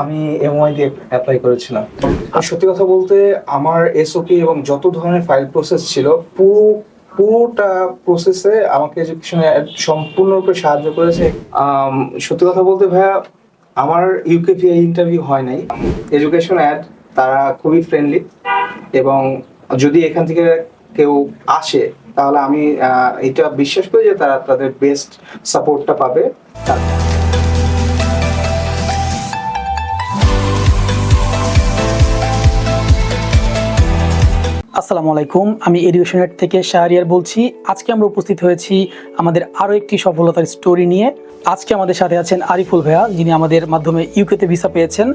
আমি এমওয়াই দিয়ে অ্যাপ্লাই করেছিলাম। আর সত্যি কথা বলতে আমার এসওপি এবং যত ধরনের ফাইল প্রসেস ছিল, পুরো, পুরোটা প্রসেসে আমাকে এডুকেশনে সম্পূর্ণরূপে সাহায্য করেছে সত্যি কথা বলতে ভাইয়া, আমার ইউকেপিআই ইন্টারভিউ হয় নাই। এডুকেশন অ্যাড তারা খুবই ফ্রেন্ডলি এবং যদি এখান থেকে কেউ আসে, তাহলে আমি এটা বিশ্বাস করি যে তারা তাদের বেস্ট সাপোর্টটা পাবে। আসসালামু আলাইকুম। আমি এডুকেশনেট থেকে শাহরিয়ার বলছি। আজকে আমরা উপস্থিত হয়েছি আমাদের আরও একটি সফলতার স্টোরি নিয়ে। আজকে আমাদের সাথে আছেন আরিফুল ভাইয়া যিনি আমাদের মাধ্যমে ইউকেতে ভিসা পেয়েছেন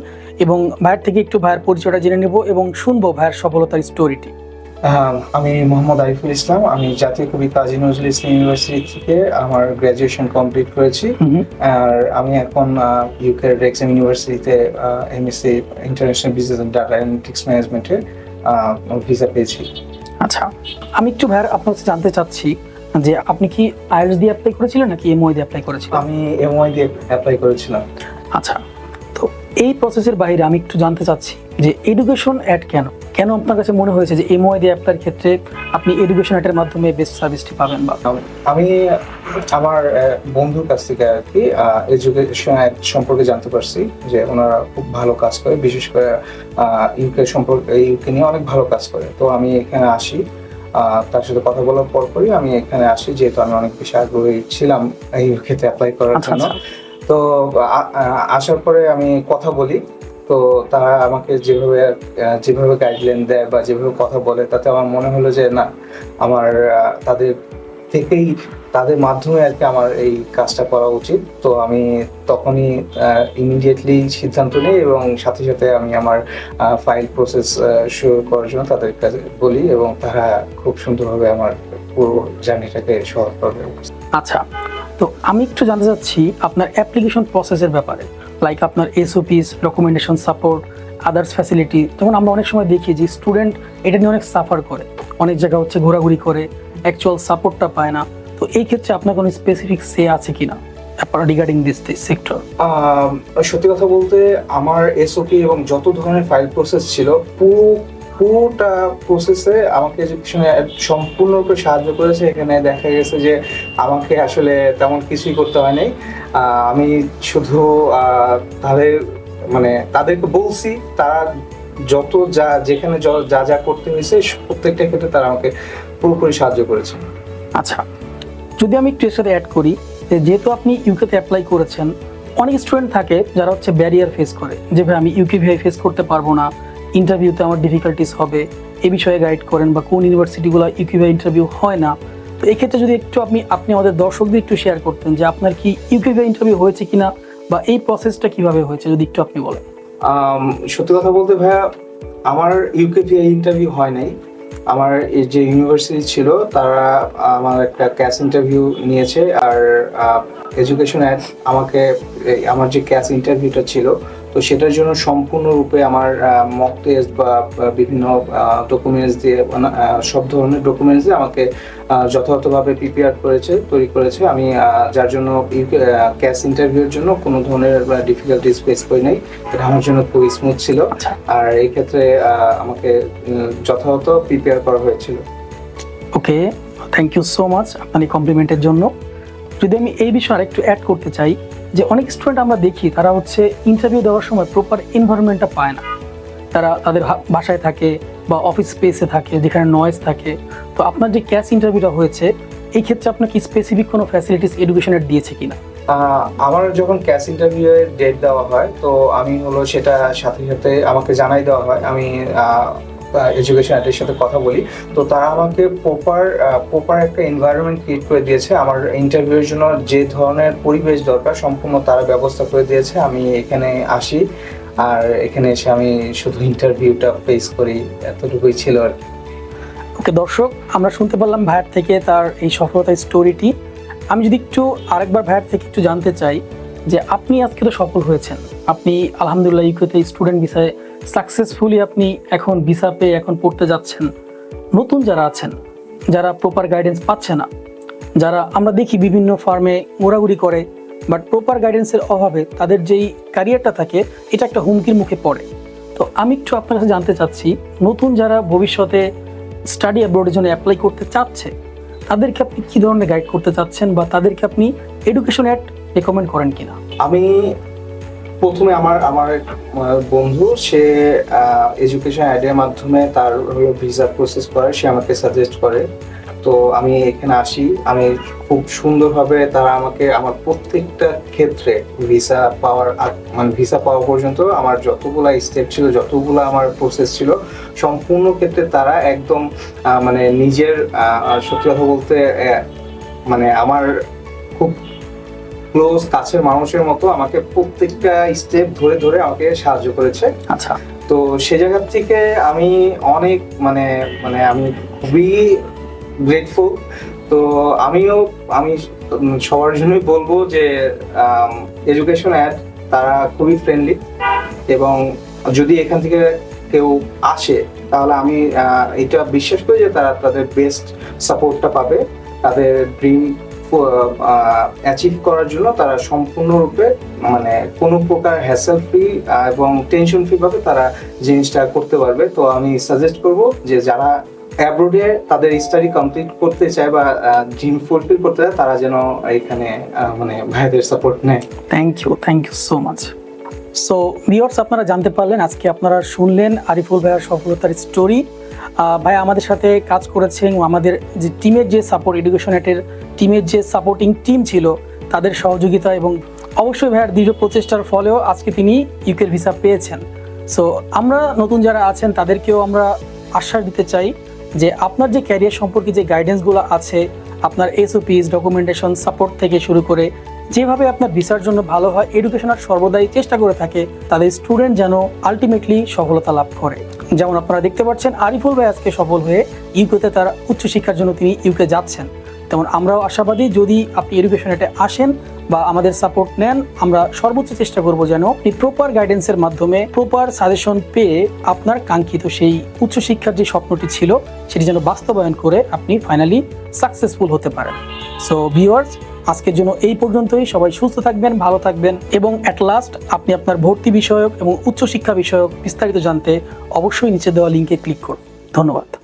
এবং ভাইয়ের থেকে একটু ভাইয়ের পরিচয়টা জেনে নেব এবং শুনব ভাইয়ের সফলতার স্টোরিটি। আমি মোহাম্মদ আরিফুল ইসলাম আমি জাতীয় কবি কাজী নজরুল ইসলাম ইউনিভার্সিটি থেকে আমার গ্র্যাজুয়েশন কমপ্লিট করেছি। আর আমি এখন ইউকে রেক্সাম ইউনিভার্সিটিতে MSc international business and data analytics ম্যানেজমেন্টে ভিসা পেয়েছি। আচ্ছা আমি একটু ভাইয়ার আপনার কাছে জানতে চাচ্ছি যে আপনি কি আইএলস দিয়ে অ্যাপ্লাই করেছিলেন নাকি এমওআই দিয়ে অ্যাপ্লাই করেছিলেন? আমি এমওআই দিয়ে অ্যাপ্লাই করেছিলাম। আচ্ছা তো এই প্রসেসের বাইরে আমি একটু জানতে চাচ্ছি যে এডুকেশন অ্যাড কেন? কেন আপনার কাছে মনে হয়েছে যে এমওআই দিয়ে অ্যাপ্লাইয়ের ক্ষেত্রে আপনি এডুকেশন অ্যাডের মাধ্যমে বেস্ট সার্ভিসটি পাবেন বা আমি আমার বন্ধুর কাছ থেকে আর কি এডুকেশন অ্যাড সম্পর্কে জানতে পারছি যে ওনারা খুব ভালো কাজ করে বিশেষ করে ইউকে সম্পর্কে ইউকে নিয়ে অনেক ভালো কাজ করে। তো আমি এখানে আসি তার সাথে কথা বলার পর পরই আমি এখানে আসি যেহেতু আমি অনেক বেশি আগ্রহী ছিলাম এই ইউকেতে অ্যাপ্লাই করার আচ্ছা, জন্য। আচ্ছা। তো আসার পরে আমি কথা বলি তো তারা আমাকে যেভাবে যেভাবে গাইডলাইন দেয় বা যেভাবে কথা বলে, তাতে আমার মনে হলো যে না, আমার তাদের থেকেই, তাদের মাধ্যমে আর কি আমার এই কাজটা করা উচিত। তো আমি তখনই ইমিডিয়েটলি সিদ্ধান্ত নিই এবং সাথে সাথে আমি আমার ফাইল প্রসেস শুরু করার জন্য তাদের কাছে বলি এবং তারা খুব সুন্দরভাবে আমার পুরো জার্নিটাকে সহজ করে আচ্ছা তো আমি একটু জানতে চাচ্ছি আপনার অ্যাপ্লিকেশন প্রসেসের ব্যাপারে। লাইক আপনার SOPs documentation support others facility তখন আমরা অনেক সময় দেখি যে স্টুডেন্ট এটা নিয়ে অনেক সাফার করে। অনেক জায়গা হচ্ছে ঘোরাঘুরি করে অ্যাকচুয়াল সাপোর্টটা পায় না। তো এই ক্ষেত্রে আপনার কোনো স্পেসিফিক সে আছে কিনা? রিগার্ডিং দিস দিস সেক্টর সত্যি কথা বলতে আমার এসওপি এবং যত ধরনের ফাইল প্রসেস ছিল, পুরো পুরোটা প্রসেসে আমাকে এডুকেশনে সম্পূর্ণরূপে সাহায্য করেছে, এখানে দেখা গেছে যে আমাকে আসলে তেমন কিছুই করতে হয়নি। আমি শুধু তাদের মানে তাদেরকে বলছি, তারা যত যা, যেখানে যা যা করতে হয়েছে, প্রত্যেকটা ক্ষেত্রে তারা আমাকে পুরোপুরি সাহায্য করেছে। আচ্ছা যদি আমি একটু এর সাথে অ্যাড করি যেহেতু আপনি ইউকেতে অ্যাপ্লাই করেছেন, অনেক স্টুডেন্ট থাকে যারা হচ্ছে ব্যারিয়ার ফেস করে, যে ভাই আমি ইউকে ভিআই ফেস করতে পারব না ইন্টারভিউতে আমার ডিফিকাল্টিস হবে, এ বিষয়ে গাইড করেন বা কোন ইউনিভার্সিটিগুলো ইউকে ভিআই ইন্টারভিউ হয় না, তো এক্ষেত্রে যদি একটু আপনি আপনি আমাদের দর্শকদের একটু শেয়ার করতেন যে আপনার কি ইউকে ভিআই ইন্টারভিউ হয়েছে কিনা বা এই প্রসেসটা কীভাবে হয়েছে, যদি একটু আপনি বলেন। সত্যি কথা বলতে ভাইয়া, আমার ইউকেপিআই ইন্টারভিউ হয় নাই। আমার যে ইউনিভার্সিটি ছিল, তারা আমার একটা ক্যাশ ইন্টারভিউ নিয়েছে, আর এডুকেশন অ্যাড আমাকে আমার যে ক্যাশ ইন্টারভিউটা ছিল তো সেটার জন্য সম্পূর্ণরূপে আমার মক টেস্ট বা বিভিন্ন ডকুমেন্টস দিয়ে সব ধরনের ডকুমেন্টস দিয়ে আমাকে যথাযথভাবে প্রিপেয়ার করেছে তৈরি করেছে। আমি যার জন্য ক্যাশ ইন্টারভিউর জন্য কোনো ধরনের ডিফিকাল্টিস ফেস করি নাই। এটা আমার জন্য খুবই স্মুথ ছিল। আচ্ছা। আর এই ক্ষেত্রে আমাকে যথাযথ প্রিপেয়ার করা হয়েছিল। Okay thank you so much আপনার এই কমপ্লিমেন্টের জন্য। যদি আমি এই বিষয়ে আরেকটু অ্যাড করতে চাই যে অনেক স্টুডেন্ট আমরা দেখি, তারা হচ্ছে ইন্টারভিউ দেওয়ার সময় প্রপার এনভায়রনমেন্টটা পায় না। তারা তাদের বাসায় থাকে বা অফিস স্পেসে থাকে, যেখানে নয়েজ থাকে। তো আপনার যে ক্যাশ ইন্টারভিউটা হয়েছে, এই ক্ষেত্রে আপনার কি স্পেসিফিক কোনো ফ্যাসিলিটিস এডুকেশনের দিয়েছে কিনা? আমার যখন ক্যাশ ইন্টারভিউয়ের ডেট দেওয়া হয়, তো আমি হলো সেটা সাথে সাথে আমাকে জানাই দেওয়া হয়। আমি এডুকেশন অ্যাটের সাথে কথা বলি, তো তারা আমাকে প্রপার প্রপার একটা এনভায়রনমেন্ট ক্রিয়েট করে দিয়েছে। আমার ইন্টারভিউর জন্য যে ধরনের পরিবেশ দরকার, সম্পূর্ণ তারা ব্যবস্থা করে দিয়েছে। আমি এখানে আসি আর এখানে এসে আমি শুধু ইন্টারভিউটা ফেস করি, এতটুকুই ছিল আর কি। ওকে দর্শক, আমরা শুনতে পারলাম ভাইয়ার থেকে তার এই সফলতার স্টোরিটি আমি যদি একটু আরেকবার ভাইয়ার থেকে একটু জানতে চাই যে আপনি আজকে তো সফল হয়েছেন। আপনি আলহামদুলিল্লাহ, ইউকেতে স্টুডেন্ট ভিসায় সাকসেসফুলি আপনি এখন ভিসা পেয়ে এখন পড়তে যাচ্ছেন। নতুন যারা আছেন, যারা প্রপার গাইডেন্স পাচ্ছে না, যারা আমরা দেখি বিভিন্ন ফার্মে ঘোরাঘুরি করে বাট প্রপার গাইডেন্সের অভাবে তাদের যেই ক্যারিয়ারটা থাকে, এটা একটা হুমকির মুখে পড়ে। তো আমি একটু আপনার কাছে জানতে চাচ্ছি, নতুন যারা ভবিষ্যতে স্টাডি অ্যাব্রোডের জন্য অ্যাপ্লাই করতে চাচ্ছে, তাদেরকে আপনি কী ধরনের গাইড করতে চাচ্ছেন বা তাদেরকে আপনি এডুকেশন অ্যাড রেকমেন্ড করেন কিনা? আমি প্রথমে আমার আমার বন্ধু, সে এডুকেশন অ্যাডের মাধ্যমে তার হলো ভিসা প্রসেস করে, সে আমাকে সাজেস্ট করে। তো আমি এখানে আসি, আমি খুব সুন্দরভাবে তারা আমাকে, আমার প্রত্যেকটা ক্ষেত্রে ভিসা পাওয়ার মানে ভিসা পাওয়া পর্যন্ত আমার যতগুলা স্টেপ ছিল, যতগুলো আমার প্রসেস ছিল, সম্পূর্ণ ক্ষেত্রে তারা একদম মানে নিজের সত্যি কথা বলতে মানে আমার ক্লোজ কাছের মানুষের মতো আমাকে প্রত্যেকটা স্টেপ ধরে ধরে আমাকে সাহায্য করেছে। আচ্ছা। তো সে জায়গার থেকে আমি অনেক মানে মানে আমি খুবই গ্রেটফুল তো আমিও আমি সবার জন্যই বলব যে এডুকেশন অ্যাড তারা খুবই ফ্রেন্ডলি এবং যদি এখান থেকে কেউ আসে তাহলে আমি এটা বিশ্বাস করি যে তারা তাদের বেস্ট সাপোর্টটা পাবে তাদের ড্রিম অ্যাচিভ করার জন্য তারা সম্পূর্ণরূপে মানে কোনো প্রকার হ্যাসেল ফ্রি এবং টেনশন ফ্রি ভাবে তারা জিনিসটা করতে পারবে। তো আমি সাজেস্ট করব যে যারা অ্যাব্রোডে তাদের স্টাডি কমপ্লিট করতে চায় বা ড্রিম ফুলফিল করতে চায়, তারা যেন এখানে মানে ভাইদের সাপোর্ট নেয়। Thank you thank you so much so viewers আপনারা জানতে পারলেন, আজকে আপনারা শুনলেন আরিফুল ভাইয়ার সফলতার স্টোরি ভাই আমাদের সাথে কাজ করেছেন আমাদের যে টিমের যে সাপোর্ট এডুকেশন এটের টিমের যে সাপোর্টিং টিম ছিল, তাদের সহযোগিতা এবং অবশ্যই ভাইয়ার দৃঢ় প্রচেষ্টার ফলেও আজকে তিনি ইউকের ভিসা পেয়েছেন। সো আমরা নতুন যারা আছেন, তাদেরকেও আমরা আশ্বাস দিতে চাই যে আপনার যে ক্যারিয়ার সম্পর্কে যে গাইডেন্সগুলো আছে, আপনার এসওপিস ডকুমেন্টেশন সাপোর্ট থেকে শুরু করে যেভাবে আপনার ভিসার জন্য ভালো হয় এডুকেশনার সর্বদাই চেষ্টা করে থাকে, তাদের স্টুডেন্ট যেন আলটিমেটলি সফলতা লাভ করে। যেমন আপনারা দেখতে পাচ্ছেন, আরিফুল ভাই আজকে সফল হয়ে ইউকেতে তার উচ্চশিক্ষার জন্য তিনি ইউকে যাচ্ছেন। তেমন আমরাও আশাবাদী যদি আপনি এডুকেশনেটে আসেন বা আমাদের সাপোর্ট নেন, আমরা সর্বোচ্চ চেষ্টা করব যেন আপনি প্রপার গাইডেন্সের মাধ্যমে প্রপার সাজেশন পেয়ে আপনার কাঙ্ক্ষিত সেই উচ্চশিক্ষার যে স্বপ্নটি ছিল, সেটি যেন বাস্তবায়ন করে আপনি ফাইনালি সাকসেসফুল হতে পারেন। সো ভিউয়ার্স আজকের জন্য এই পর্যন্তই। সবাই সুস্থ থাকবেন, ভালো থাকবেন এবং অ্যাট লাস্ট আপনি আপনার ভর্তি বিষয়ক এবং উচ্চশিক্ষা বিষয়ক বিস্তারিত জানতে অবশ্যই নিচে দেওয়া লিঙ্কে ক্লিক করুন। ধন্যবাদ।